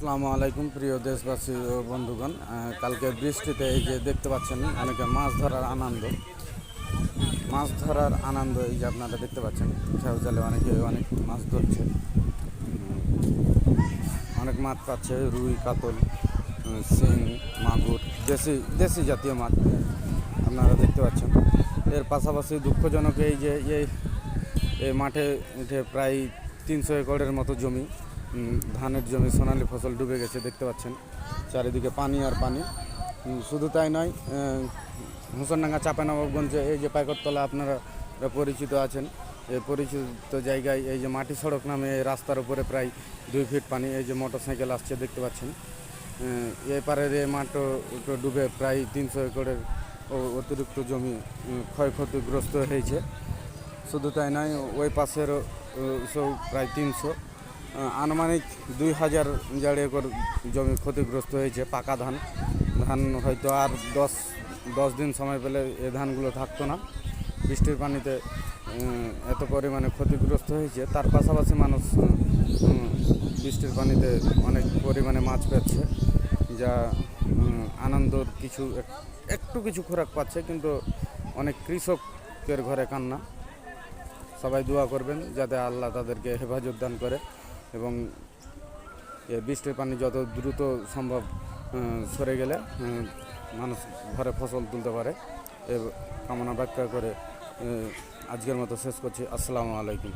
আসসালামু আলাইকুম, প্রিয় দেশবাসী ও বন্ধুগণ। কালকে বৃষ্টিতে এই যে দেখতে পাচ্ছেন, অনেকে মাছ ধরার আনন্দ। মাছ ধরার আনন্দ এই যে আপনারা দেখতে পাচ্ছেন খেয়াল জালে অনেকে অনেক মাছ ধরছে। অনেক মাছ পাচ্ছে, রুই, কাতল শিং, মাগুর, দেশি দেশি জাতীয় মাছ আপনারা দেখতে পাচ্ছেন। এর পাশাপাশি দুঃখজনক এই যে এই মাঠে প্রায় তিনশো একরের মতো জমি। ধানের জমি সোনালি ফসল ডুবে গেছে দেখতে পাচ্ছেন। চারিদিকে পানি আর পানি। শুধু তাই নয় হুসনডাঙ্গা চাপানবাবগঞ্জে এই যে পাইকরতলা আপনারা পরিচিত আছেন এই পরিচিত জায়গায় এই যে মাটি সড়ক নামে রাস্তার উপরে প্রায় দুই ফিট পানি এই যে মোটর সাইকেল আসছে দেখতে পাচ্ছেন। আহ, এই মাঠও ডুবে প্রায় তিনশো একরের অতিরিক্ত জমি ক্ষয়ক্ষতিগ্রস্ত হয়েছে। শুধু তাই নয় ওই পাশেরও সব প্রায় তিনশো। আনুমানিক দুই হাজার জাড়ি একর জমি ক্ষতিগ্রস্ত হয়েছে পাকা ধান। ধান হয়তো আর দশ দশ দিন সময় পেলে এ ধানগুলো থাকতো না। বৃষ্টির পানিতে এত পরিমাণে ক্ষতিগ্রস্ত হয়েছে। তার পাশাপাশি মানুষ বৃষ্টির পানিতে অনেক পরিমাণে মাছ পাচ্ছে যা আনন্দর কিছু এক- একটু কিছু খোরাক পাচ্ছে, কিন্তু অনেক কৃষকের ঘরে কান্না। সবাই দোয়া করবেন যাতে আল্লাহ তাদেরকে হেফাজত দান করে। এবং বৃষ্টির পানি যত দ্রুত সম্ভব সরে গেলে মানুষ ঘরে ফসল তুলতে পারে। কামনা ব্যাখ্যা করে আজকের মতো শেষ করছি। আসসালামু আলাইকুম।